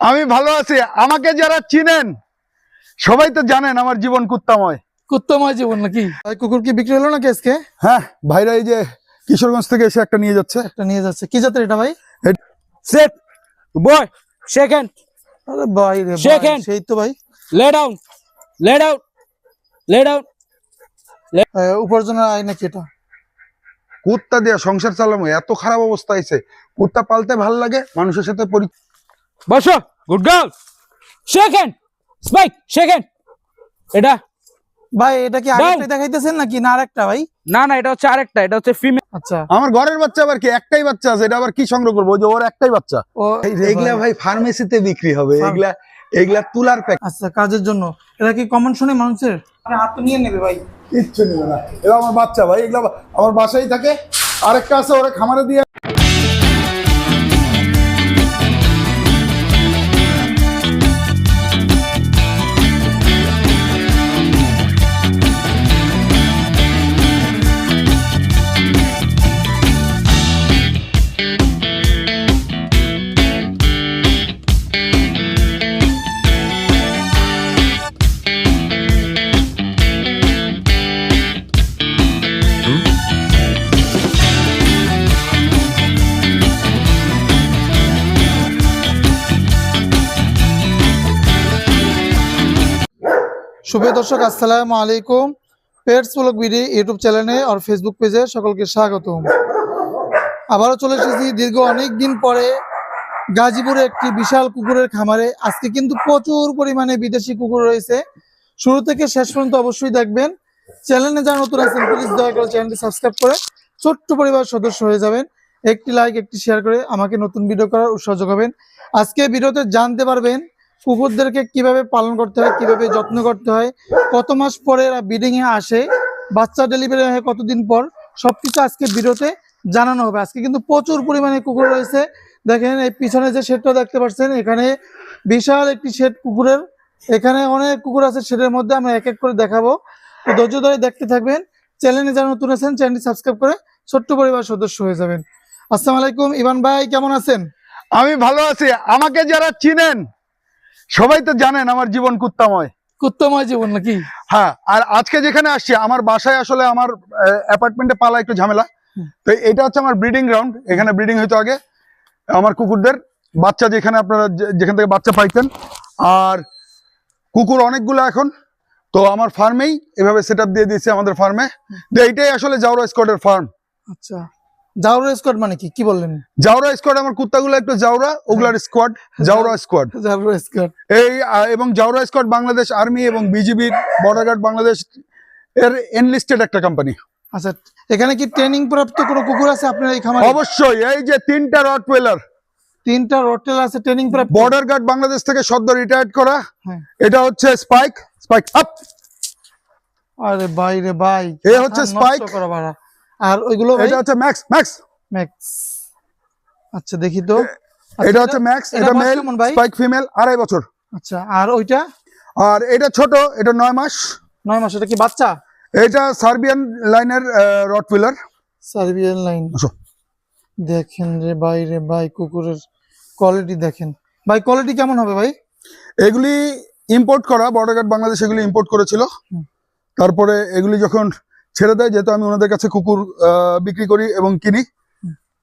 আমি ভালো আছি আমাকে যারা চিনেন সবাই তো জানেন আমার জীবন কুত্তাময় কুত্তাময় জীবন নাকি কুকুর কি বিক্রি হলো নাকি আজকে হ্যাঁ ভাইরা এই যে কিশোরগঞ্জ থেকে এসে একটা নিয়ে যাচ্ছে একটা নিয়ে যাচ্ছে কি জাতের এটা ভাই. Boy, shake hand. আরে ভাই রে ভাই, সেই তো ভাই down. Lay down. Lay down. আহ, উপার্জনের আয় নাকি এটা কুত্তা দিয়ে সংসার চালামো এত খারাপ অবস্থা হয়েছে কুত্তা পালতে ভালো লাগে মানুষের সাথে পরি- বসো good girl shake hand Spike shake hand এটা? ভাই এটা কি. আরেকটা দেখাইতেছেন নাকি? না আরেকটা ভাই। না না এটা হচ্ছে আরেকটা এটা হচ্ছে ফিমেল আচ্ছা। আমার ঘরের বাচ্চা আবার কি? একটাই বাচ্চা আছে এটা আবার কি সংগ্রহ করব? ওই যে ওর একটাই বাচ্চা। ও এগুলা ভাই। ফার্মেসিতে বিক্রি হবে এগুলা এগুলা তুলার প্যাক আচ্ছা কাজের জন্য। এটা কি কমন শুনে মানুষের? আপনি হাত তো নিয়ে নেবে ভাই। কিচ্ছু নেবে না। এগুলো আমার বাচ্চা ভাই এগুলা আমার বাসায় থাকে। আরেকটা আছে ওরা খামারে দিয়ে শুভ দর্শক, আসসালামু আলাইকুম। পেটস ব্লগ বিডি ইউটিউব চ্যানেলে আর ফেসবুক পেজে সকলকে স্বাগতম। আবারও চলে এসেছি দীর্ঘ অনেক দিন পরে গাজীপুরে একটি বিশাল কুকুরের খামারে। আজকে কিন্তু প্রচুর পরিমাণে বিদেশি কুকুর রয়েছে। শুরু থেকে শেষ পর্যন্ত অবশ্যই দেখবেন। চ্যানেলে যারা নতুন আছেন প্লিজ দয়া করে চ্যানেলটি সাবস্ক্রাইব করে ছোট্ট পরিবার সদস্য হয়ে যাবেন। একটি লাইক একটি শেয়ার করে আমাকে নতুন ভিডিও করার উৎসাহ যোগাবেন আজকে ভিডিওতে জানতে পারবেন কুকুরদেরকে কীভাবে পালন করতে হয়, কীভাবে যত্ন করতে হয়, কত মাস পরে এরা ব্রিডিং এ আসে, বাচ্চা ডেলিভারি হয় কতদিন পর, সবকিছু আজকে ভিডিওতে জানানো হবে। আজকে কিন্তু প্রচুর পরিমাণে কুকুর রয়েছে। দেখেন, এই পিছনে যে শেডটা দেখতে পাচ্ছেন, এখানে বিশাল একটি শেড কুকুরের, এখানে অনেক কুকুর আছে শেডের মধ্যে, আমরা এক এক করে দেখাবো। তো ধৈর্য ধরে দেখতে থাকবেন। চ্যানেলে যারা নতুন আছেন চ্যানেলটি সাবস্ক্রাইব করে ছোট্ট পরিবার সদস্য হয়ে যাবেন। আসসালামু আলাইকুম। ইভান ভাই, কেমন আছেন? আমি ভালো আছি। আমাকে যারা চিনেন সবাই তো জানেন আমার জীবন কুত্তাময়। কুত্তময় জীবন নাকি? হ্যাঁ আর আজকে যেখানে আসছি আমার বাসায় আসলে আমার অ্যাপার্টমেন্টে পালা একটু ঝামেলা। তো এটা হচ্ছে আমার ব্রিডিং গ্রাউন্ড এখানে ব্রিডিং হইতো আগে। আমার কুকুরদের বাচ্চা যেখানে আপনারা যেখান থেকে বাচ্চা পাইতেন। আর কুকুর অনেকগুলো এখন। তো আমার ফার্মেই এভাবে সেট দিয়ে দিয়েছে আমাদের ফার্মে তো এইটাই আসলে জাউরা স্কোয়াডের ফার্ম আচ্ছা। জাউর স্কোয়াড মানে কি? কি বললেন? জাউরা স্কোয়াড আমার কুত্তাগুলো একটু জাউরা ওগুলার স্কোয়াড জাউরা স্কোয়াড। জাউর স্কোয়াড। এই এবং জাউরা স্কোয়াড বাংলাদেশ আর্মি এবং বিজিবির বর্ডার গার্ড বাংলাদেশ এর এনলিস্টেড একটা কোম্পানি আচ্ছা এখানে কি ট্রেনিং প্রাপ্ত কোনো কুকুর আছে আপনার এই খামারে? অবশ্যই এই যে তিনটা রট ওয়েলার তিনটা রোটেল আছে ট্রেনিং প্রাপ্ত? বর্ডার গার্ড বাংলাদেশ থেকে সদ্য রিটায়ার্ড করা। হ্যাঁ। এটা হচ্ছে স্পাইক স্পাইক আপ আরে ভাই রে ভাই এ হচ্ছে spike। করা আর ওইগুলো এটা হচ্ছে ম্যাক্স ম্যাক্স ম্যাক্স আচ্ছা দেখি তো। আচ্ছা, এটা হচ্ছে ম্যাক্স এটা মেল? স্পাইক ফিমেল আড়াই বছর। আচ্ছা আর ওইটা? আর এটা ছোট এটা নয় মাস। নয় মাস এটা কি বাচ্চা? এটা সার্বিয়ান লাইনের রট ওয়েলার সার্বিয়ান লাইন। দেখেন রে ভাই রে ভাই কুকুরের কোয়ালিটি দেখেন। ভাই কোয়ালিটি কেমন হবে ভাই? এগুলি ইম্পোর্ট করা বর্ডার গার্ড বাংলাদেশ এগুলি ইম্পোর্ট করেছিল। তারপরে এগুলি যখন ছেড়ে দেয় যেহেতু আমি ওনাদের কাছে কুকুর বিক্রি করি এবং কিনি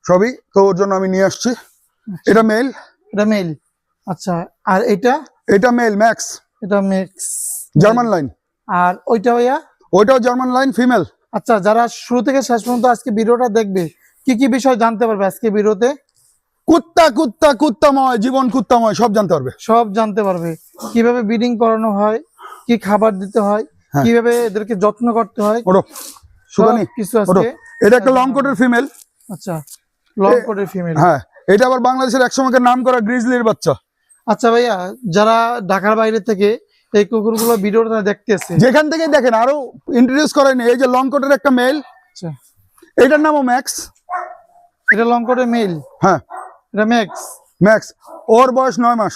সবই তো ওর জন্য আমি নিয়ে আসছি। এটা মেল এটা মেল আচ্ছা আর এটা? এটা মেল ম্যাক্স এটা ম্যাক্স জার্মান লাইন আর ওইটা ভাইয়া? ওইটাও জার্মান লাইন ফিমেল আচ্ছা যারা শুরু থেকে শেষ পর্যন্ত আজকে ভিডিওটা দেখবে কি কি বিষয় জানতে পারবে আজকে ভিডিওতে? কুত্তা কুত্তা কুত্তাময় জীবন কুত্তাময় সব জানতে পারবে। সব জানতে পারবে। কীভাবে ব্রিডিং করানো হয় কি খাবার দিতে হয় হ্যাঁ। কীভাবে এদেরকে যত্ন করতে হয়? ওরো সুগানি কিছু আজকে এটা একটা লং কোটের ফিমেল আচ্ছা লং কোটের ফিমেল হ্যাঁ এটা আবার বাংলাদেশের একসময় নাম করা গ্রিজলির বাচ্চা। আচ্ছা ভাইয়া যারা ঢাকার বাইরে থেকে এই কুকুরগুলো ভিডিওটা দেখতেছে যেখান থেকে দেখেন আরও ইন্ট্রোডিউস করেনি এই যে লং কোটের একটা মেল আচ্ছা। এটার নামও ম্যাক্স এটা লং কোটের মেল হ্যাঁ। এটা ম্যাক্স ম্যাক্স ওর বয়স নয় মাস।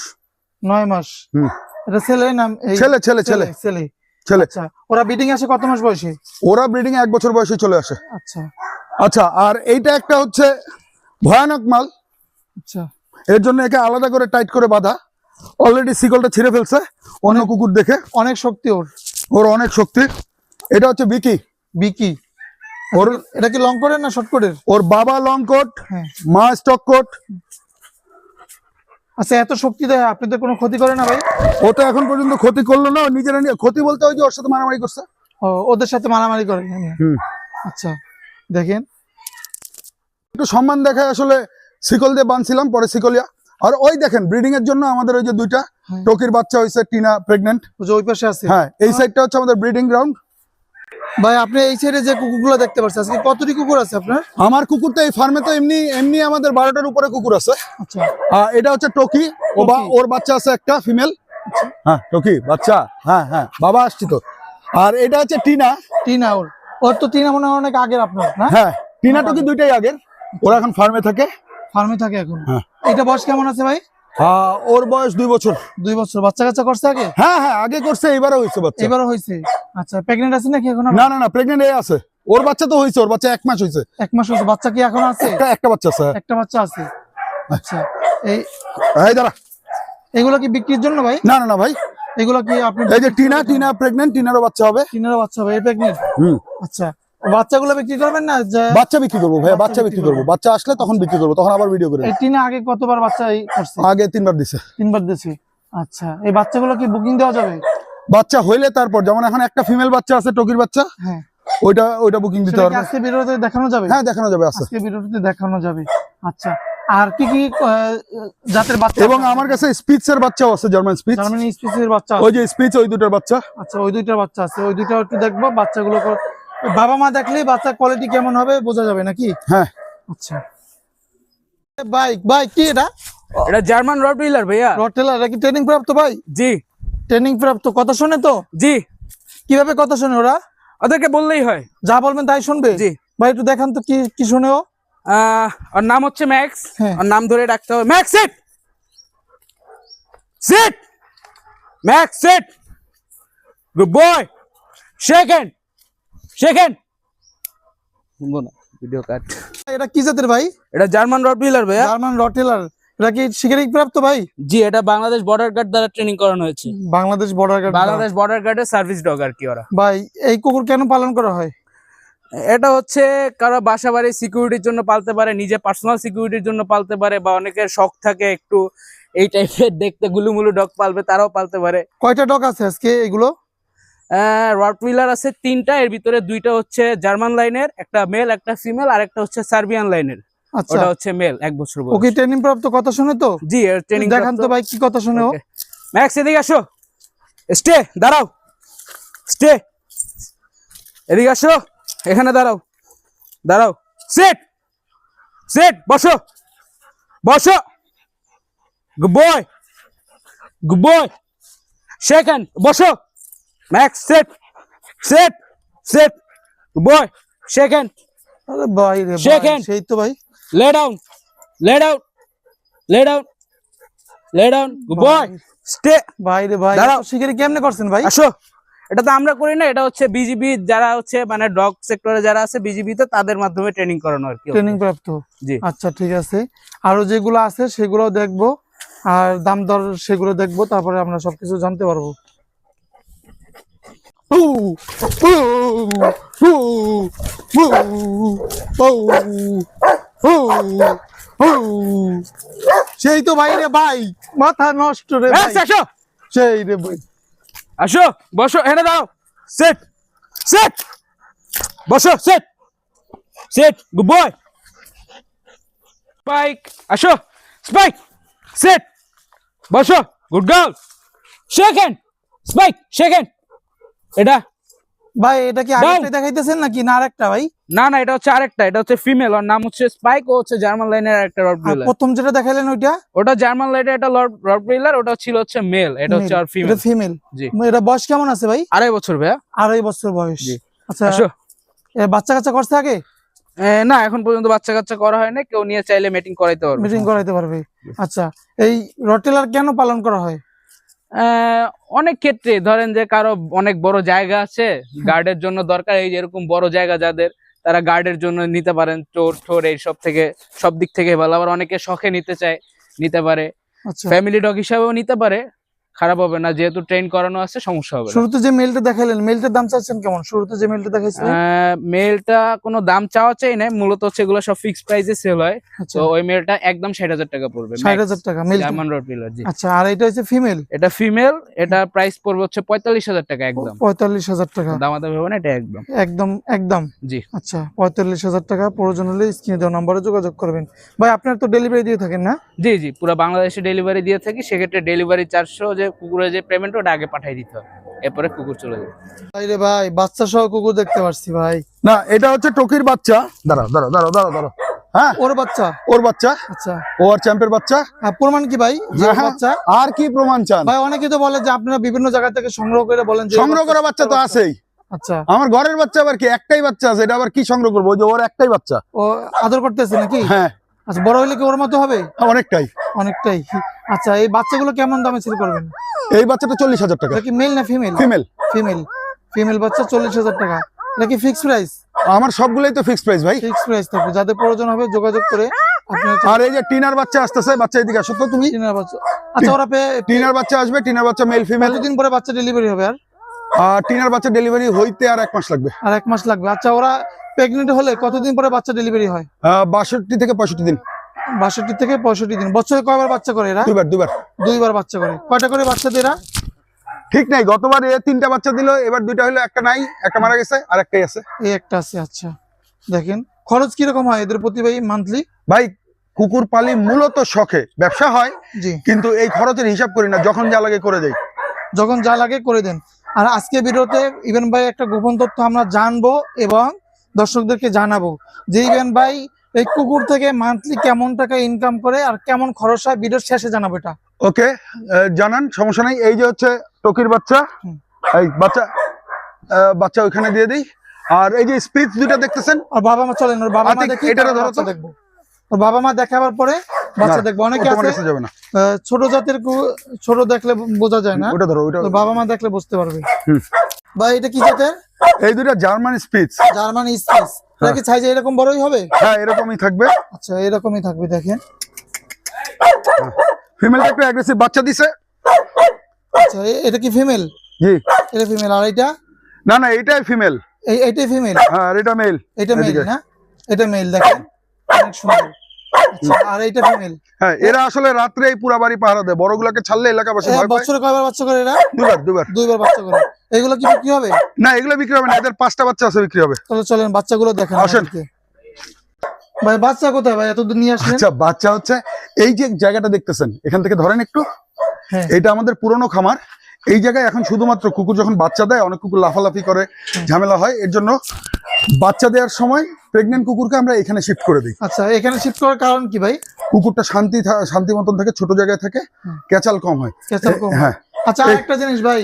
নয় মাস। হুম। এটা ছেলে নাম এই ছেলে ছেলে ছেলে। ছেলে। ছেলে। আচ্ছা ওরা ব্রিডিং আসে কত মাস বয়সে? ওরা ব্রিডিং এক বছর বয়সে চলে আসে। আচ্ছা। আচ্ছা আর এইটা একটা হচ্ছে ভয়ানক মাল। আচ্ছা। এর জন্য একে আলাদা করে টাইট করে বাঁধা। অলরেডি শিকলটা ছিঁড়ে ফেলছে অন্য কুকুর দেখে। অনেক শক্তি ওর। ওর অনেক শক্তি। এটা হচ্ছে বিকি বিকি ওর এটা কি লং কোটের না শর্ট কোটের ওর বাবা লং কোট হ্যাঁ। মা স্টক কোট আচ্ছা এত শক্তি দেয় আপনাদের কোনো ক্ষতি করে না ভাই। ও তো এখন পর্যন্ত ক্ষতি করল না নিজেরা ক্ষতি বলতে ওই যে ওর সাথে মারামারি করছে। ও ওদের সাথে মারামারি করে। আচ্ছা দেখেন। একটু সম্মান দেখায় আসলে শিকল দিয়ে বাঁধছিলাম পরে শিকলিয়া। আর ওই দেখেন ব্রিডিং এর জন্য আমাদের ওই যে দুইটা হ্যাঁ। টকির বাচ্চা হয়েছে টিনা প্রেগনেন্ট ওই পাশে আছে। হ্যাঁ এই সাইডটা হচ্ছে আমাদের ব্রিডিং গ্রাউন্ড ভাই আপনি এই সাইডে যে কুকুরগুলো দেখতে পাচ্ছেন আজকে কতটি কুকুর আছে আপনার? আমার কুকুর তো এই ফার্মে তো এমনি এমনি আমাদের বারোটার উপরে কুকুর আছে। আচ্ছা। এটা হচ্ছে টকি। ও বা ওর বাচ্চা আছে একটা ফিমেল হ্যাঁ টকি বাচ্চা। হ্যাঁ হ্যাঁ বাবা আসছি তো। আর এটা হচ্ছে টিনা। টিনা ওর ওর তো টিনা মনে হয় অনেক আগের আপনার না? হ্যাঁ টিনা টকি দুইটাই আগের। ওরা এখন ফার্মে থাকে। ফার্মে থাকে এখন। হ্যাঁ। এটা বয়স কেমন আছে ভাই? ওর বয়স দুই বছর। দুই বছর। বাচ্চা কাচ্চা করছে আগে? হ্যাঁ হ্যাঁ আগে করছে এবারও হয়েছে বাচ্চা। এবারও হয়েছে? আচ্ছা প্রেগনেন্ট আছে নাকি এখন? না না না প্রেগনেন্ট এ আছে। ওর বাচ্চা তো হয়েছে ওর বাচ্চা এক মাস হয়েছে। এক মাস হয়েছে। বাচ্চা কি এখন আছে? একটা একটা বাচ্চা আছে। একটা বাচ্চা আছে। আচ্ছা এই এই দাঁড়া। এগুলো কি বিক্রির জন্য ভাই? না না না ভাই। এগুলো কি আপনি এই যে টিনা টিনা প্রেগনেন্ট টিনারও বাচ্চা হবে। টিনারও বাচ্চা ভাই প্রেগনেন্ট হুম। আচ্ছা বাচ্চাগুলো বিক্রি করবেন না? বাচ্চা বিক্রি করব ভাইয়া বাচ্চা বিক্রি করব। বাচ্চা আসলে তখন বিক্রি করব তখন আবার ভিডিও করে এই টিনা আগে কতবার বাচ্চা আগে তিনবার দিছে। তিনবার আচ্ছা এই বাচ্চাগুলো কি বুকিং দেওয়া যাবে? বাচ্চা হইলে তারপর যেমন এখন একটা ফিমেল বাচ্চা আছে টকির বাচ্চা হ্যাঁ। ওইটা ওইটা বুকিং দিতে পারবে। আজকে ভিডিওতে দেখানো যাবে? হ্যাঁ দেখানো যাবে আছে আজকে ভিডিওতে দেখানো যাবে। আচ্ছা আর কি কি জাতের বাচ্চা এবং আমার কাছে স্পিচ এর বাচ্চাও আছে জার্মান স্পিচ জার্মানি স্পিসের বাচ্চা ওই যে স্পিচ ওই দুটোর বাচ্চা। আচ্ছা ওই দুইটার বাচ্চা আছে। ওই দুইটা একটু দেখব বাচ্চাগুলো বাবা মা দেখলে বাচ্চার কোয়ালিটি কেমন হবে বোঝা যাবে নাকি? হ্যাঁ। আচ্ছা। বাইক বাইক কি এটা? এটা জার্মান রড হুইলার ভাইয়া। রটেলার এটা কি ট্রেনিং প্রাপ্ত ভাই জি। ট্রেনিং প্রাপ্ত কথা শোনে তো? জি। কীভাবে কথা শোনে ওরা? ওদেরকে বললেই হয়। যা বলবেন তাই শুনবে? জি। ভাই একটু দেখান তো কি কি শুনে ও। আহ, ওর নাম হচ্ছে ম্যাক্স হ্যাঁ। ওর নাম ধরে ডাকতে হবে। Max sit sit Max sit good boy second second video cut এটা কি জাতের ভাই? এটা জার্মান রড হুইলার ভাইয়া। জার্মান রটেলার এটা কি প্রাপ্ত ভাই? জি এটা বাংলাদেশ বর্ডার গার্ড দ্বারা ট্রেনিং করানো হয়েছে। Bangladesh border guard Bangladesh border গার্ডের সার্ভিস ডগ আর কি ওরা। ভাই এই কুকুর কেন পালন করা হয়? এটা হচ্ছে কারও বাসা বাড়ি সিকিউরিটির জন্য পালতে পারে নিজে পার্সোনাল সিকিউরিটির জন্য পালতে পারে বা অনেকের শখ থাকে একটু এই টাইপের দেখতে গুলুমুলু ডগ পালবে তারাও পালতে পারে। কয়টা ডগ আছে আজকে এগুলো? রড হুইলার আছে তিনটা এর ভিতরে দুইটা হচ্ছে জার্মান লাইনের একটা মেল একটা ফিমেল আর একটা হচ্ছে সার্বিয়ান লাইনের আচ্ছা। ওটা হচ্ছে মেল এক বছর বয়স। ওকে ট্রেনিং প্রাপ্ত কথা শুনে তো? জি এর ট্রেনিং দেখান তো ভাই কি কথা শুনে ম্যাক্স এদিকে আসো। স্টে দাঁড়াও। স্টে এদিকে আসো। এখানে দাঁড়াও। দাঁড়াও। সেট সেট বসো। বসো। Good boy good boy second বসো। Max sit sit sit boy second আরে ভাই রে Second. সেই তো ভাই। Lay down. Lay down. Lay down. Lay down. good boy stay. ভাই রে ভাই দাঁড়াও। শিকারি কেমনে করছেন ভাই? আসো। এটা তো আমরা করি না এটা হচ্ছে বিজিবি যারা হচ্ছে মানে ডগ সেক্টরে যারা আছে বিজিবি তে তাদের মাধ্যমে ট্রেনিং করানো আর কি। ট্রেনিং প্রাপ্ত। জি। আচ্ছা ঠিক আছে। আরও যেগুলো আছে সেগুলো দেখব। আর দাম দর সেগুলো দেখব তারপরে আমরা সবকিছু জানতে পারব। সেই তো ভাই রে ভাই। মাথা নষ্ট রে ভাই। আসো। সেই রে ভাই। আসো বসো এখানে দাও। সেট সেট বসো sit sit good boy Spike আসো। স্পাইক সেট বসো good girl second Spike second এটা? ভাই এটা কি. আরেকটা দেখাইতেছেন নাকি? না আরেকটা ভাই? না না এটা হচ্ছে আরেকটা এটা হচ্ছে ফিমেল ওর নাম হচ্ছে স্পাইক ও হচ্ছে জার্মান লাইনের একটা রড আর প্রথম যেটা দেখাইলেন ওইটা? ওটা জার্মান লাইনের একটা রড ব্রিলার ওটা ছিল হচ্ছে মেল এটা হচ্ছে আর ফিমেল ফিমেল জি। এটা বয়স কেমন আছে ভাই? আড়াই বছর ভাইয়া। আড়াই বছর বয়স। জি। আচ্ছা বাচ্চা কাচ্চা করছে আগে? না এখন পর্যন্ত বাচ্চা কাচ্চা করা হয় না কেউ নিয়ে চাইলে মিটিং করাইতে পারবে। মিটিং করাইতে পারবে। আচ্ছা এই রটেলার কেন পালন করা হয়? অনেক ক্ষেত্রে ধরেন যে কারও অনেক বড় জায়গা আছে গার্ডের জন্য দরকার এই যেরকম বড় জায়গা যাদের তারা গার্ডের জন্য নিতে পারেন চোর ঠোর এইসব থেকে সব দিক থেকে ভালো। আবার অনেকে শখে নিতে চায় নিতে পারে। আচ্ছা। ফ্যামিলি ডগ হিসাবেও নিতে পারে। খারাপ হবে না যেহেতু ট্রেন করানো আছে সমস্যা হবে শুরুতে যে মেলটা দেখালেন মেলটার দাম চাচ্ছেন কেমন? শুরুতে যে মেলটা দেখাইছিলেন? মেলটা কোনো দাম চাওয়া চাই না মূলত হচ্ছে এগুলো সব ফিক্সড প্রাইসে সেল হয়। আচ্ছা। তো ওই মেলটা একদম ষাট হাজার টাকা পড়বে ষাট হাজার টাকা মেল জার্মান রড পিলার জি। আচ্ছা আর এটা হচ্ছে ফিমেল এটা ফিমেল এটা প্রাইস পড়বে হচ্ছে পঁয়তাল্লিশ হাজার টাকা একদম। পঁয়তাল্লিশ হাজার টাকা। দামাদামি হবে না এটা একদম। একদম একদম? জি। আচ্ছা পঁয়তাল্লিশ হাজার টাকা প্রয়োজন হলে স্ক্রিনে দেওয়া নম্বরে যোগাযোগ করবেন। ভাই আপনার তো ডেলিভারি দিয়ে থাকেন না? জি জি পুরো বাংলাদেশে ডেলিভারি দিয়ে থাকি সেক্ষেত্রে ডেলিভারি চারশো যে কুকুরের যে পেমেন্ট ওটা আগে পাঠিয়ে দিতে হবে। এরপরে কুকুর চলে যাবে। ভাই ভাই বাচ্চা সহ কুকুর দেখতে পারছি ভাই। না এটা হচ্ছে টকির বাচ্চা। দাঁড়াও দাঁড়াও দাঁড়াও দাঁড়াও দাঁড়াও। হ্যাঁ? ওর বাচ্চা? ওর বাচ্চা? আচ্ছা। ও চ্যাম্পের বাচ্চা? প্রমাণ কি ভাই? যে ওর হ্যাঁ। বাচ্চা? আর কি প্রমাণ চান? ভাই অনেকে তো বলে যে আপনারা বিভিন্ন জায়গা থেকে সংগ্রহ করে বলেন যে সংগ্রহ করা বাচ্চা তো আছেই। আচ্ছা। আমার ঘরের বাচ্চা আবার কি? একটাই বাচ্চা আছে এটা আবার কি সংগ্রহ করব? যে ওর একটাই বাচ্চা। ও আদর করতেছে নাকি? হ্যাঁ। আচ্ছা বড় হলে কি ওর মতো হবে? অনেকটাই। অনেকটাই। আচ্ছা এই বাচ্চাগুলো কেমন দামে সেল করবেন? এই বাচ্চাটা চল্লিশ হাজার টাকা। কি মেল না ফিমেল ফিমেল ফিমেল ফিমেল বাচ্চা চল্লিশ হাজার টাকা। নাকি ফিক্সড প্রাইস আমার সবগুলোই তো ফিক্সড প্রাইস ভাই। ফিক্স প্রাইস থাকবে। যাদের প্রয়োজন হবে যোগাযোগ করে আর এই যে টিনার বাচ্চা আসতেছে বাচ্চা এদিকে আসো তো তুমি। টিনার বাচ্চা। আচ্ছা ওরা টিনার বাচ্চা আসবে টিনার বাচ্চা মেল ফিমেল কতদিন পরে বাচ্চা ডেলিভারি হবে আর? আর টিনার বাচ্চা ডেলিভারি হইতে আর এক মাস লাগবে। আর এক মাস লাগবে। আচ্ছা ওরা প্রেগনেন্ট হলে কতদিন পরে বাচ্চা ডেলিভারি হয়? বাষট্টি থেকে পঁয়ষট্টি দিন। বাষট্টি থেকে পঁয়ষট্টি দিন। বছরে কয়বার বাচ্চা করে এরা? দুবার দুবার দুইবার বাচ্চা করে। কয়টা করে বাচ্চা দেয় এরা? ঠিক নাই গতবার এ তিনটা বাচ্চা দিল এবার দুইটা হলো একটা নাই একটা মারা গেছে আর একটাই আছে। এই একটা আছে আচ্ছা। দেখেন খরচ কীরকম হয় এদের প্রতি ভাই মান্থলি? ভাই কুকুর পালি মূলত শখে ব্যবসা হয় জি। কিন্তু এই খরচের হিসাব করি না যখন যা লাগে করে দেই। যখন যা লাগে করে দেন। আর আজকে ভিডিওতে ইভেন ভাই একটা গোপন তথ্য আমরা জানব এবং দর্শকদেরকে জানাব। যে ইভেন ভাই এই কুকুর থেকে মান্থলি কেমন টাকা ইনকাম করে আর কেমন খরচ হয়? ভিডিওর শেষে জানাব এটা। ওকে জানান সমস্যা নাই। এই যে হচ্ছে টকির বাচ্চা এই বাচ্চা বাচ্চা ওইখানে দিয়ে দিই। আর এই যে স্পিচ দুইটা দেখতেছেন? আর বাবা মা চলেন ওর বাবা মা দেখি তারপর ধরো তো। দেখব। ওর বাবা মা দেখাবার পরে বাচ্চা দেখব। অনেকে আছে যাবে না। ছোট জাতের ছোট দেখলে বোঝা যায় না। ওটা ধরো ওইটা তো বাবা মা দেখলে বুঝতে পারবে। ভাই এটা কি জাতের? এই দুইটা জার্মান স্পিচ। জার্মান স্পেস এটা কি সাইজে এরকম বড়ই হবে? হ্যাঁ এরকমই থাকবে। আচ্ছা এরকমই থাকবে দেখেন। ফিমেলটা একটু অ্যাগ্রেসিভ বাচ্চা দিছে। আচ্ছা এটা কি ফিমেল জি। এটা ফিমেল আর এটা? না না এইটাই ফিমেল এই এইটাই ফিমেল হ্যাঁ আর এটা মেল এটা মেল। না? এটা মেল দেখেন। অনেক সুন্দর। আর এইটা ফিমেল হ্যাঁ এরা আসলে রাত্রে এই পুরা বাড়ি পাহারা দেয়। বড়গুলোকে ছাড়লে এলাকাবাসী ভয় পায়। বছরে কয়বার বাচ্চা করে এরা? দুবার দুবার। দুইবার বাচ্চা করে। এগুলো কি বিক্রি হবে? না এগুলো বিক্রি হবে না এদের পাঁচটা বাচ্চা আছে বিক্রি হবে। তাহলে চলেন বাচ্চাগুলো দেখেন আসেন। ভাই বাচ্চা কোথায় ভাই? এত দূর নিয়ে আসলেন? আচ্ছা বাচ্চা হচ্ছে এই যে জায়গাটা দেখতেছেন এখান থেকে ধরেন একটু। হ্যাঁ। এটা আমাদের পুরনো খামার। এই জায়গায় এখন শুধুমাত্র কুকুর যখন বাচ্চা দেয় অনেক কুকুর লাফালাফি করে ঝামেলা হয়। এর জন্য বাচ্চা দেওয়ার সময় প্রেগনেন্ট কুকুরকে আমরা এখানে শিফট করে দিই। আচ্ছা এখানে শিফট করার কারণ কি ভাই? কুকুরটা শান্তি শান্তি মতন থাকে ছোট জায়গায় থাকে। ক্যাচাল কম হয়। কেঁচাল কম হ্যাঁ। আচ্ছা আরেকটা জিনিস ভাই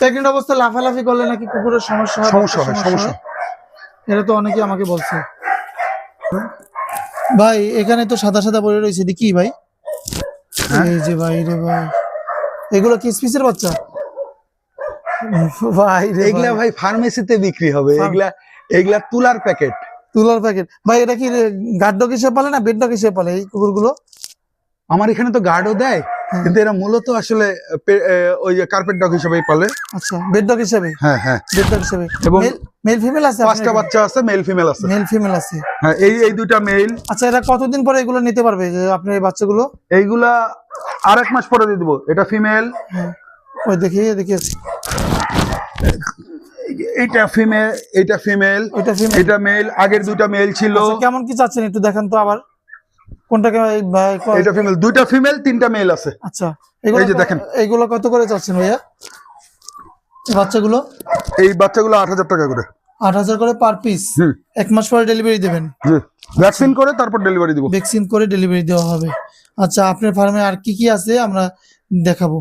প্রেগনেন্ট অবস্থায় লাফালাফি করলে নাকি কুকুরের সমস্যা হয় সমস্যা হয় সমস্যা এটা তো অনেকেই আমাকে বলছে। ভাই এখানে তো সাদা সাদা পড়ে রয়েছে কি ভাই? হ্যাঁ? এই যে ভাই রে ভাই। এগুলো কি স্পিসের বাচ্চা? ভাই রে এগুলা ভাই। ফার্মেসিতে বিক্রি হবে এগুলা এগুলা তুলার প্যাকেট তুলার প্যাকেট ভাই এটা কি গার্ড ডগ হিসেবে পালে না বেড ডগ হিসেবে পালে এই কুকুরগুলো? আমার এখানে তো গার্ডও দেয় হ্যাঁ। কিন্তু এরা মূলত আসলে ওই কার্পেট ডগ হিসেবেই পালে। আচ্ছা বেড ডগ হিসেবে? হ্যাঁ হ্যাঁ। বেড ডগ হিসেবে। এবং মেল ফিমেল আছে পাঁচটা বাচ্চা আছে মেল ফিমেল আছে। মেল ফিমেল আছে। হ্যাঁ এই এই দুইটা মেল আচ্ছা এরা কতদিন পরে এগুলো নিতে পারবে যে আপনার এই বাচ্চাগুলো? এইগুলা আর এক মাস পরে দিয়ে দিবো এটা ফিমেল হ্যাঁ। ওই দেখি দেখিয়েছি এইটা ফিমেল এটা ফিমেল ওইটা ফিমেল এটা মেল আগের দুইটা মেল ছিল। আচ্ছা, কেমন কি চাচ্ছেন একটু দেখান তো আবার। কোনটাকে এটা ফিমেল দুইটা ফিমেল তিনটা মেল আছে। আচ্ছা এই যে দেখেন। এইগুলো কত করে চাচ্ছেন ভাইয়া? বাচ্চাগুলো? এই বাচ্চাগুলো আট হাজার টাকা করে। আট হাজার করে পার পিস এক মাস পরে ডেলিভারি দেবেন। ভ্যাকসিন করে তারপর ডেলিভারি দিব। ভ্যাকসিন করে ডেলিভারি দেওয়া হবে। আচ্ছা আপনার ফার্মে আর কি কি আছে আমরা দেখাবো।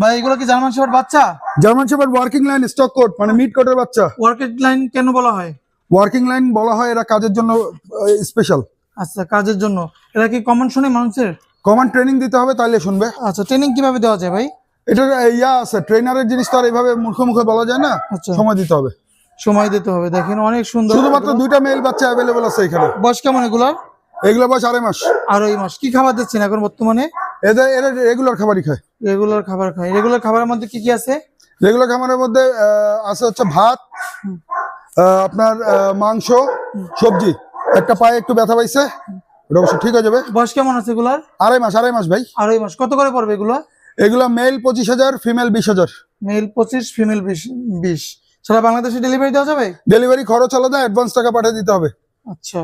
ভাই এগুলো কি জার্মান শেফার্ড বাচ্চা? German shepherd working line stock coat মানে মিড কোটের বাচ্চা। ওয়ার্কেট লাইন কেন বলা হয়? ওয়ার্কিং লাইন বলা হয় এরা কাজের জন্য স্পেশাল আচ্ছা কাজের জন্য। এরা কি কমন শুনে মানুষের? কমান ট্রেনিং দিতে হবে তাইলে শুনবে। আচ্ছা ট্রেনিং কীভাবে দেওয়া যায় ভাই? এটা ইয়া আছে ট্রেনারের জিনিস তো আর এইভাবে মুখে মুখে বলা যায় না। আচ্ছা। সময় দিতে হবে। সময় দিতে হবে দেখেন অনেক সুন্দর। শুধুমাত্র দুইটা মেল বাচ্চা অ্যাভেলেবল আছে এখানে। বয়স কেমন এগুলার? এগুলো বয়স আড়াই মাস। আর ওই মাস। কি খাবার দিচ্ছেন এখন বর্তমানে? এদের এরা রেগুলার খাবারই খায়। রেগুলার খাবার খায়। রেগুলার খাবারের মধ্যে কি কি আছে? রেগুলার খাবারের মধ্যে আছে হচ্ছে ভাত আপনার মাংস সবজি। একটা পায়ে একটু ব্যথা পাইছে ওটা অবশ্য ঠিক হয়ে যাবে। বয়স কেমন আছে এগুলার? আড়াই মাস আড়াই মাস ভাই। আড়াই মাস। কত করে পড়বে এগুলো? এগুলো মেল পঁচিশ হাজার ফিমেল বিশ হাজার। মেল পঁচিশ ফিমেল বিশ বিশ। সারা বাংলাদেশে ডেলিভারি দেওয়া যাবে? ডেলিভারি খরচ আলাদা অ্যাডভান্স টাকা পাঠিয়ে দিতে হবে। আচ্ছা।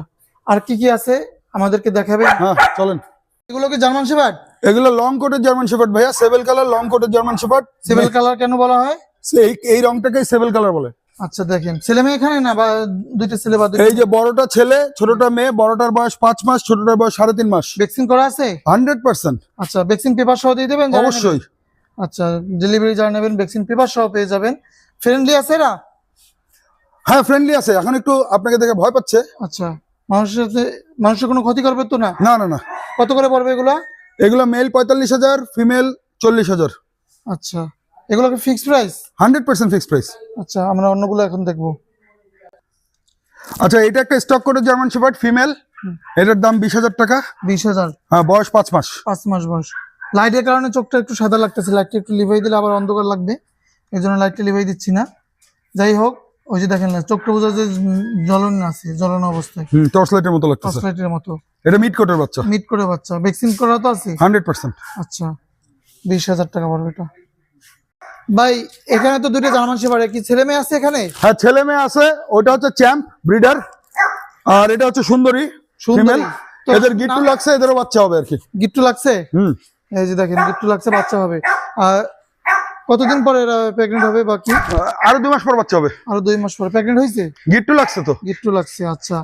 আর কি কি আছে? আমাদেরকে দেখাবে হ্যাঁ চলেন। এগুলো কি জার্মান শেপার্ড এগুলো লং কোটের জার্মান শেপার্ড ভাইয়া সেভেল কালার লং কোটের জার্মান শেপার্ড সিভিল কালার কেন বলা হয়? এই এই রংটাকেই সেভেল কালার বলে। আচ্ছা দেখেন। ছেলে মেয়ে এখানে না বা দুইটা ছেলে বা এই যে বড়টা ছেলে ছোটটা মেয়ে বড়টার বয়স পাঁচ মাস ছোটটার বয়স সাড়ে তিন মাস। ভ্যাকসিন করা আছে? Hundred percent. আচ্ছা ভ্যাকসিন পেপার সহ দিয়ে দেবেন অবশ্যই। আচ্ছা ডেলিভারি যারা নেবেন ভ্যাকসিন পেপার সহ পেয়ে যাবেন। ফ্রেন্ডলি আছে এরা? হ্যাঁ ফ্রেন্ডলি আছে। এখন একটু আপনাকে দেখে ভয় পাচ্ছে। আচ্ছা মানুষের সাথে মানুষের কোনো ক্ষতি করবে তো না না না। কত করে পড়বে এগুলা? এগুলো মেল পঁয়তাল্লিশ হাজার ফিমেল চল্লিশ হাজার। আচ্ছা এগুলো কি fixed price hundred percent fixed price আচ্ছা আমরা অন্যগুলো এখন দেখব। আচ্ছা এটা একটা স্টক করে জার্মান শেপার্ড ফিমেল এটার দাম বিশ হাজার টাকা। বিশ হাজার। হ্যাঁ বয়স পাঁচ মাস। পাঁচ মাস বয়স। লাইটের কারণে চোখটা একটু সাদা লাগতেছে। লাইটটা একটু লিভাই দিলে আবার অন্ধকার লাগবে। এই জন্য লাইটটা লিভাই দিচ্ছি না। যাই হোক ওই যে দেখেন না চোখটা বোঝা যে জ্বলন আছে জ্বলন অবস্থায়। হুম টর্চ লাইটের মতো লাগতেছে। টর্চ লাইটের মতো। এটা মিড কোটের বাচ্চা। মিট করে বাচ্চা। ভ্যাকসিন করা তো আছে? হান্ড্রেড পার্সেন্ট আচ্ছা বিশ হাজার টাকা পড়বে এটা। ভাই এখানে তো দুটো জার্মান শেপার্ড কি ছেলে মেয়ে আছে এখানে? হ্যাঁ ছেলে মেয়ে আছে। ওটা হচ্ছে চ্যাম্প ব্রিডার আর এটা হচ্ছে সুন্দরী সুন্দরী। এদের গিট্টু লাগছে এদেরও বাচ্চা হবে আর কি। গিট্টু লাগছে? হুম। এই যে দেখেন গিট্টু লাগছে বাচ্চা হবে। আর কতদিন পরে এরা প্রেগনেন্ট হবে বা কি? আরও দুই মাস পর বাচ্চা হবে। আরও দুই মাস পরে প্রেগনেন্ট হয়েছে? গিট্টু লাগছে তো। গিট্টু লাগছে আচ্ছা।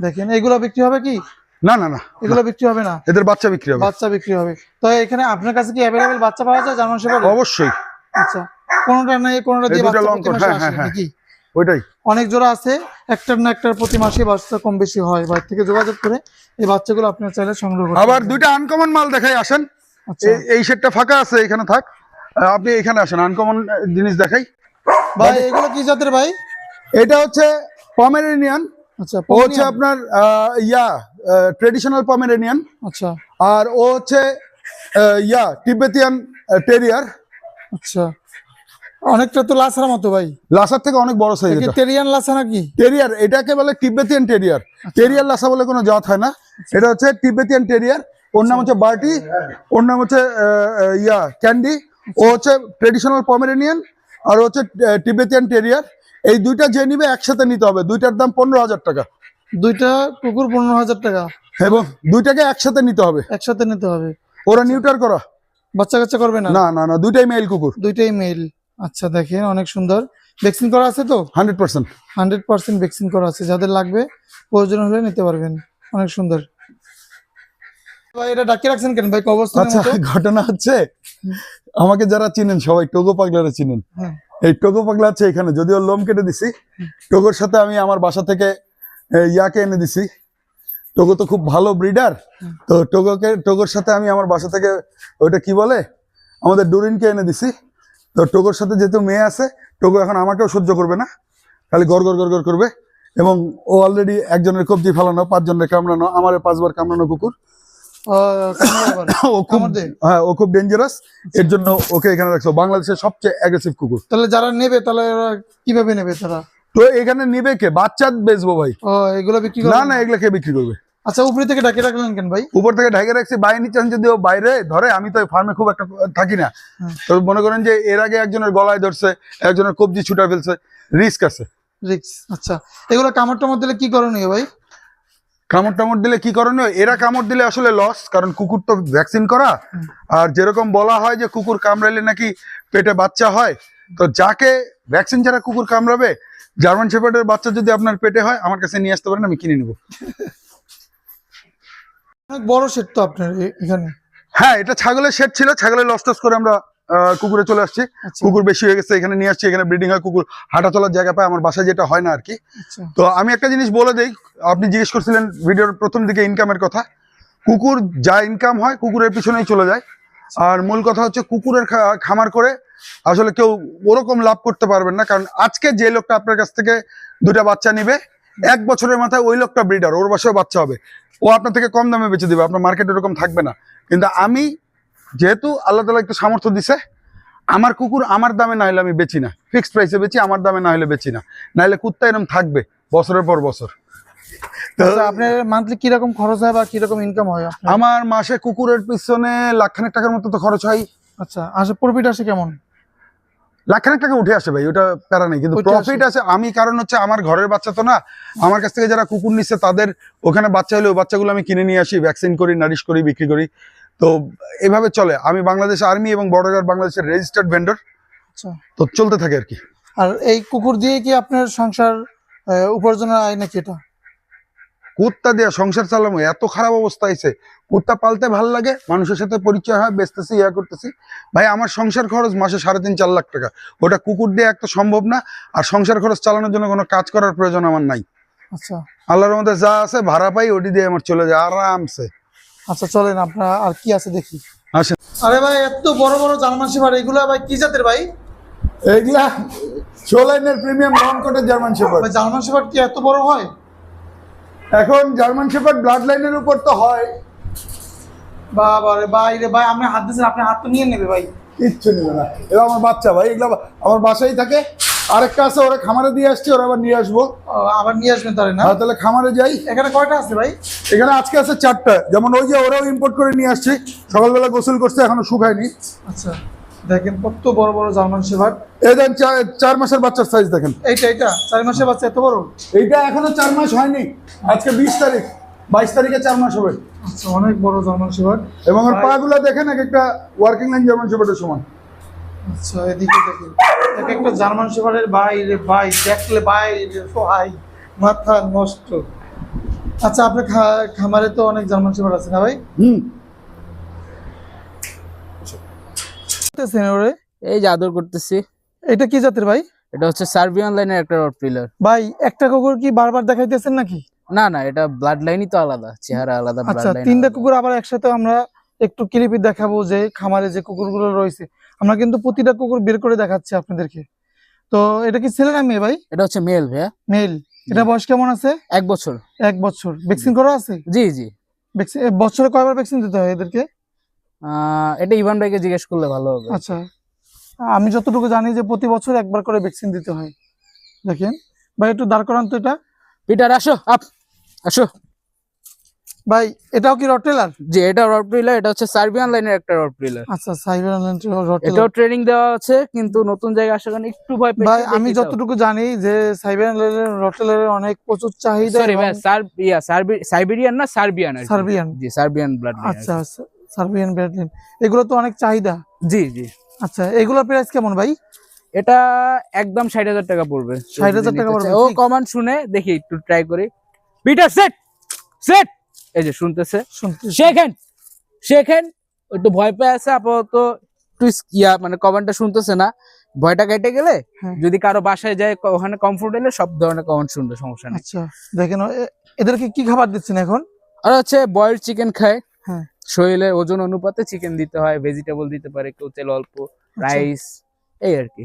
দেখেন এগুলো বিক্রি হবে কি? না না না। এগুলো বিক্রি হবে না? এদের বাচ্চা বিক্রি হবে। বাচ্চা বিক্রি হবে। তো এখানে আপনার কাছে কি অ্যাভেলেবেল বাচ্চা পাওয়া যায় জার্মান শেপার্ড অবশ্যই। আচ্ছা কোনোটা নাই কোনোটা দিয়ে বাচ্চা long প্রতি হ্যাঁ, হ্যাঁ, হ্যাঁ। নাকি? ওইটাই। অনেক জোড়া আছে একটার না একটার প্রতি মাসে বাচ্চা কম বেশি হয়। বাইরে থেকে যোগাযোগ করে এই বাচ্চাগুলো আপনার চাইলে সংগ্রহ করতে আবার দুইটা আনকমন মাল দেখাই আসেন। আচ্ছা। এই- সেটটা ফাঁকা আছে এখানে থাক। আপনি এখানে আসেন আনকমন জিনিস দেখাই। ভাই এগুলো কি জাতের ভাই? এটা হচ্ছে পমেরেনিয়ান আচ্ছা ও হচ্ছে আপনার ইয়া ট্রেডিশনাল পমেরেনিয়ান আচ্ছা। আর ও হচ্ছে ইয়া টিবেতিয়ান টেরিয়ার আচ্ছা। অনেকটা তো লাসার মতো ভাই। লাসার থেকে অনেক বড় সাইজ এটা টেরিয়ান লাসা নাকি? টেরিয়ার এটাকে বলে টিবেতিয়ান টেরিয়ার টেরিয়ার লাসা বলে কোনো জাত হয় না। এটা হচ্ছে টিবেতিয়ান টেরিয়ার ওর নাম হচ্ছে বার্টি ওর নাম হচ্ছে ইয়া ক্যান্ডি ও হচ্ছে ট্রেডিশনাল পমেরেনিয়ান আর হচ্ছে টিবেতিয়ান টেরিয়ার এই দুইটা যে নিবে একসাথে নিতে হবে। দুইটার দাম পনেরো হাজার টাকা। দুইটা কুকুর পনেরো হাজার টাকা। এবং দুইটাকে একসাথে নিতে হবে। একসাথে নিতে হবে। ওরা নিউটার করা। বাচ্চা কাচ্চা করবে না? না না না দুইটাই মেল কুকুর। দুইটাই মেল আচ্ছা দেখেন অনেক সুন্দর। ভ্যাকসিন করা আছে তো? Hundred percent hundred percent vaccine করা আছে। যাদের লাগবে প্রয়োজন হলে নিতে পারবেন। অনেক সুন্দর ভাই এটা ডাকিয়ে রাখছেন কেন ভাই কবরস্থানের আচ্ছা ঘটনা হচ্ছে আমাকে যারা চিনেন সবাই টোগো পাগলারা চিনেন। হ্যাঁ। এই টোগো পাগলা আছে এখানে যদিও লোম কেটে দিছি টোগোর সাথে আমি আমার বাসা থেকে ইয়াকে এনে দিছি। টোগো তো খুব ভালো ব্রিডার তো টোগোকে টোগোর সাথে আমি আমার বাসা থেকে ওইটা কি বলে? আমাদের ডুরিনকে এনে দিছি। তো টোগোর সাথে যেহেতু মেয়ে আছে টোগো এখন আমাকেও সহ্য করবে না। খালি গড় গড় গড় গড় করবে। এবং ও অলরেডি একজনের কবজি ফেলানো পাঁচজনের কামড়ানো আমার পাঁচবার কামড়ানো কুকুর। ও খুব হ্যাঁ ও খুব ডেঞ্জারাস এর জন্য ওকে এখানে রাখছো। বাংলাদেশের সবচেয়ে অ্যাগ্রেসিভ কুকুর। তাহলে যারা নেবে তাহলে কীভাবে নেবে তারা? তো এখানে নিবে কে? বাচ্চা বেচবো ভাই। ও এগুলো বিক্রি না করে না এগুলো কে বিক্রি করবে? আচ্ছা উপরে থেকে রাখলেন কেন ভাই? উপর থেকে ঢাকে রাখছি। বাইরে নিচে যদি ও বাইরে ধরে আমি তো ফার্মে খুব একটা থাকি না। তো মনে করেন যে এর আগে একজনের গলায় ধরছে একজনের কবজি ছুটা ফেলছে। রিস্ক আছে। রিক্স আচ্ছা। এগুলো কামড় টামড় দিলে কি করণীয় ভাই? কামড় টামড় দিলে কি করণীয়? এরা কামড় দিলে আসলে লস কারণ কুকুর তো ভ্যাকসিন করা। আর যেরকম বলা হয় যে কুকুর কামড়াইলে নাকি পেটে বাচ্চা হয় তো যাকে ভ্যাকসিন ছাড়া কুকুর কামড়াবে জার্মান শেপার্ডের বাচ্চা যদি আপনার পেটে হয় আমার কাছে নিয়ে আসতে পারেন আমি কিনে নিব। বড় সেট তো আপনার এখানে। হ্যাঁ এটা ছাগলের শেড ছিল ছাগলের লস টস করে আমরা কুকুরে চলে আসছি। আচ্ছা। কুকুর বেশি হয়ে গেছে এখানে নিয়ে আসছি এখানে ব্রিডিং হয় কুকুর হাঁটা চলার জায়গা পায় আমার বাসায় যেটা হয় না আর কি। আচ্ছা। তো আমি একটা জিনিস বলে দেই আপনি জিজ্ঞেস করছিলেন ভিডিওর প্রথম দিকে ইনকামের কথা। কুকুর যা ইনকাম হয় কুকুরের পিছনেই চলে যায়। আর মূল কথা হচ্ছে কুকুরের খামার করে আসলে কেউ ওরকম লাভ করতে পারবেন না কারণ আজকে যে লোকটা আপনার কাছ থেকে দুটা বাচ্চা নিবে এক বছরের মাথায় ওই লোকটা ব্রিডার ওর বাসায় বাচ্চা হবে। ও আপনার থেকে কম দামে বেঁচে দেবে আপনার মার্কেট এরকম থাকবে না। কিন্তু আমি যেহেতু আল্লাহ তালা একটু সামর্থ্য দিছে আমার কুকুর আমার দামে না হলে আমি বেচি না। ফিক্সড প্রাইসে বেচি আমার দামে না হলে বেচি না। নাহলে কুত্তা এরকম থাকবে বছরের পর বছর। তো আচ্ছা, আপনার মান্থলি কীরকম খরচ হয় বা কীরকম ইনকাম হয় আমার মাসে কুকুরের পিছনে লাখখানেক টাকার মতো তো খরচ হয়। আচ্ছা আসে প্রফিট আসে কেমন? লাখখানেক টাকা উঠে আসে ভাই ওটা প্যারা নেই। কিন্তু প্রফিট আছে আমি কারণ হচ্ছে আমার ঘরের বাচ্চা তো না আমার কাছ থেকে যারা কুকুর নিচ্ছে তাদের ওখানে বাচ্চা হলে ওই বাচ্চাগুলো আমি কিনে নিয়ে আসি ভ্যাকসিন করি নারিশ করি বিক্রি করি। তো এভাবে চলে। আমি বাংলাদেশ আর্মি এবং বর্ডার বাংলাদেশের রেজিস্টার্ড ভেন্ডর আচ্ছা। তো চলতে থাকে আর কি। আর এই কুকুর দিয়ে কি আপনার সংসার উপার্জনের আয় নাকি এটা? কুত্তা দিয়ে সংসার চালামো এত খারাপ অবস্থা হয়েছে কুত্তা পালতে ভালো লাগে মানুষের সাথে পরিচয় হয় বেচতেছি ইয়া করতেছি। ভাই আমার সংসার খরচ মাসে সাড়ে তিন চার লাখ টাকা। ওটা কুকুর দিয়ে একটা সম্ভব না আর সংসার খরচ চালানোর জন্য কোনো কাজ করার প্রয়োজন আমার নাই। আচ্ছা। আল্লাহর মধ্যে যা আছে ভাড়া পাই ওটি দিয়ে আমার চলে যায় আরামসে। আচ্ছা চলেন আপনার আর কি আছে দেখি। আসেন। আরে ভাই এত বড় বড় জার্মান শেফার এগুলো ভাই কি জাতের ভাই? এগুলা শোলাইনের প্রিমিয়াম লং কোটের জার্মান শেপার্ড ভাই জার্মান শেফার কি এত বড় হয়? এখন জার্মান শেপার্ড ব্লাড লাইনের উপর তো হয়। বাবা রে ভাই রে ভাই আপনি হাত দিয়েছেন আপনি হাত তো নিয়ে নেবে ভাই। কিচ্ছু নেবে না। এগুলো আমার বাচ্চা ভাই এগুলো আমার বাসায় থাকে। আরেকটা আছে ওরা খামারে দিয়ে আসছে ওরা আবার নিয়ে আসব। আবার নিয়ে আসবেন তাহলে না? আর তাহলে খামারে যাই। এখানে কয়টা আছে ভাই? এখানে আজকে আছে চারটা। যেমন ওই যে ওরাও ইম্পোর্ট করে নিয়ে আসছে। সকালবেলা গোসল করছে এখনও শুকায়নি। আচ্ছা দেখেন কত বড় বড় জার্মান শেফার এই দেন চার- মাসের বাচ্চার সাইজ দেখেন। এইটা এইটা চার মাসের বাচ্চা এত বড়? এইটা এখনও চার মাস হয়নি। আজকে বিশ তারিখ। বাইশ তারিখে চার মাস হবে। আচ্ছা অনেক বড় জার্মান শেফার এবং ওর ভাই- পা গুলো দেখেন এক একটা ওয়ার্কিং লাইন জার্মান শেপার্ডের সমান। আচ্ছা এদিকে দেখেন এক একটা জার্মান শেফারের বাইরে ভাই দেখলে বাইরে ভাই মাথা নষ্ট। আচ্ছা আপনার খামারে তো অনেক জার্মান শেফার আছে না ভাই? হুম। ওরে? এই যে আদর করতেছি। এটা কি জাতের ভাই? এটা হচ্ছে সার্বিয়ান লাইনের একটা রট্রিলার ভাই একটা কুকুর কি বারবার দেখাইতেছেন নাকি? না না এটা ব্লাড লাইনই তো আলাদা চেহারা আলাদা আচ্ছা তিনটা কুকুর আবার একসাথে আমরা একটু ক্লিপে দেখাবো যে খামারে যে কুকুরগুলো রয়েছে। আমরা কিন্তু প্রতিটা কুকুর বের করে দেখাচ্ছি আপনাদেরকে। তো এটা কি ছেলে না মেয়ে ভাই? এটা হচ্ছে মেল ভাইয়া। মেল এটা বয়স কেমন আছে? এক বছর। এক বছর। ভ্যাকসিন করা আছে? জি জি। বছরে কয়বার ভ্যাকসিন দিতে হয় এদেরকে? এটা ইভান ভাইকে জিজ্ঞেস করলে ভালো হবে। আচ্ছা। আমি যতটুকু জানি যে প্রতি বছর একবার করে ভ্যাকসিন দিতে হয়। দেখেন। ভাই একটু দাঁড় করান তো এটা। পিটার আসো আপ। আসো। ভাই এটাও কি রটেলার জি এটা রট্রিলার এটা হচ্ছে সার্বিয়ান লাইনের একটা রট্রিলার আচ্ছা সাইবার রটেলার এটাও ট্রেনিং দেওয়া আছে কিন্তু নতুন জায়গা আসার কারণে একটু ভয় পেয়েছি ভাই আমি যতটুকু জানি যে সাইবার রটেলারের অনেক প্রচুর চাহিদা সরি ভাই এবং- সার সার্বি সাইবেরিয়ান না সার্বিয়ান সার্বিয়ান। জি সার্বিয়ান ব্লাড আচ্ছা আচ্ছা সার্বিয়ান ব্যাটলিন এগুলো তো অনেক চাহিদা। জি জি। আচ্ছা এগুলোর প্রাইস কেমন ভাই? এটা একদম ষাট হাজার টাকা পড়বে। 60,000 টাকা পড়বে, ও ঠিক। কমান্ড শুনে দেখি একটু ট্রাই করি। পিটার সেট সেট এই যে শুনতেছে? শুনতে শেখেন শেখেন একটু ভয় পেয়ে আছে আপাতত একটু ইয়া মানে কমান্ডটা শুনতেছে না। ভয়টা কেটে গেলে হ্যাঁ। যদি কারও বাসায় যায় ওখানে কমফোর্ট এলে সব ধরনের কমান্ড শুনবে সমস্যা নেই। আচ্ছা দেখেন এদেরকে কি খাবার দিচ্ছেন এখন? আর হচ্ছে বয়েল চিকেন খায়। হ্যাঁ। শরীরের ওজন অনুপাতে চিকেন দিতে হয় ভেজিটেবল দিতে পারে কেউ তেল অল্প আচ্ছা। রাইস এই আর কি।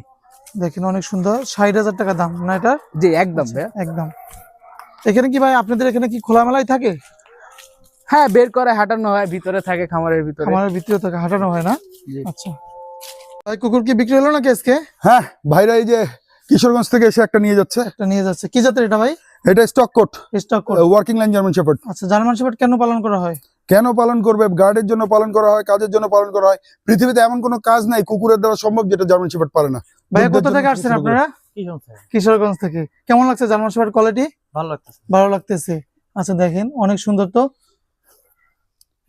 দেখেন অনেক সুন্দর ষাট হাজার টাকা দাম না এটা? জি একদম আচ্ছা, ভাইয়া। একদম। এখানে কি ভাই আপনাদের এখানে কি খোলামেলায় থাকে? হ্যাঁ বের করে হাঁটানো হয় ভিতরে থাকে খামারের ভিতরে। খামারের ভিতরে থাকে হাঁটানো হয় না? আচ্ছা। ভাই কুকুর কি বিক্রি হলো নাকি আজকে? হ্যাঁ ভাইরা এই যে কিশোরগঞ্জ থেকে এসে একটা নিয়ে যাচ্ছে। একটা নিয়ে যাচ্ছে। কি জাতের এটা ভাই? এটা stock coat stock coat working line German shepherd আচ্ছা জার্মান শেফার্ড কেন পালন করা হয়? কেন পালন করবে? গার্ডের জন্য পালন করা হয় কাজের জন্য পালন করা হয়। পৃথিবীতে এমন কোনো কাজ নাই কুকুরের দ্বারা সম্ভব যেটা জার্মান শেপার্ড পারে না। ভাইয়া কোথা থেকে আসছেন আপনারা? কিশোরগঞ্জ থেকে। কেমন লাগছে জার্মান শেফার্ড কোয়ালিটি ভালো লাগতেছে। ভালো লাগতেছে। আচ্ছা দেখেন অনেক সুন্দর তো।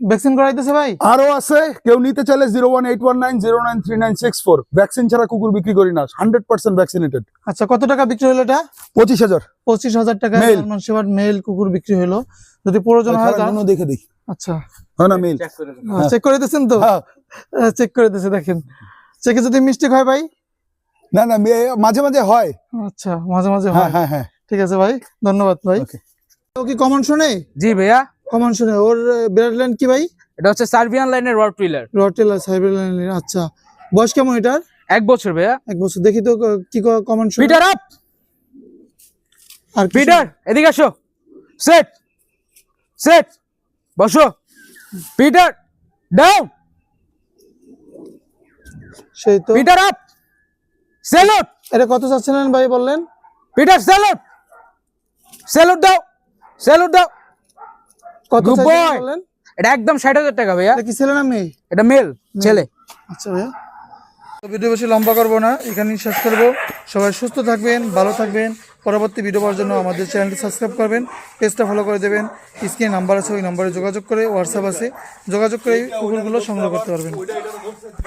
ভ্যাকসিন করাইতেছে ভাই? আরও আছে কেউ নিতে চাইলে zero one eight one nine zero nine three nine six four. Vaccine ছাড়া কুকুর বিক্রি করি না হান্ড্রেড পার্সেন্ট ভ্যাকসিনেটেড আচ্ছা কত টাকা বিক্রি হলো এটা? পঁচিশ হাজার। পঁচিশ হাজার টাকা. জার্মান শেফার্ড মেল কুকুর বিক্রি হলো। যদি প্রয়োজন হয় খারাপ দেখে দেখি। আচ্ছা। হয় না মেল চেক করে। চেক দিচ্ছেন তো? হ্যাঁ। চেক করে দিচ্ছে দেখেন। চেকে যদি মিস্টেক হয় ভাই? না না মাঝে মাঝে হয়। আচ্ছা মাঝে মাঝে হ্যাঁ হয়। হ্যাঁ হ্যাঁ। ঠিক আছে ভাই ধন্যবাদ ভাই. ও কি কমন শুনে? জি ভাইয়া। কমন শুনে ওর ব্লাড লাইন কি ভাই? এটা হচ্ছে সার্বিয়ান লাইনের রট্রিলার রটেল আর সাইবার লাইন আচ্ছা। বয়স কেমন এটার? এক বছর ভাইয়া। এক বছর। দেখি তো ক- কমন শুনে। পিটার আপ আর পিটার এদিকে আসো। সেট সেট বসো। পিটার ডাউন সেই তো। পিটার আপ স্যালুট এটা কত চাচ্ছিলেন ভাই বললেন? পিটার স্যালুট স্যালুট দাও! স্যালুট দাও! কত এটা একদম ষাট হাজার টাকা ভাইয়া। কি ছেলে না মেয়ে? এটা মেল ছেলে। আচ্ছা ভাইয়া। তো ভিডিও বেশি লম্বা করব না এখানেই শেষ করব। সবাই সুস্থ থাকবেন ভালো থাকবেন। পরবর্তী ভিডিও পাওয়ার জন্য আমাদের চ্যানেলটি সাবস্ক্রাইব করবেন পেজটা ফলো করে দেবেন। স্ক্রিনে নাম্বার আছে ওই নাম্বারে যোগাযোগ করে হোয়াটসঅ্যাপ আছে। যোগাযোগ করে এই কুকুরগুলো সংগ্রহ করতে পারবেন।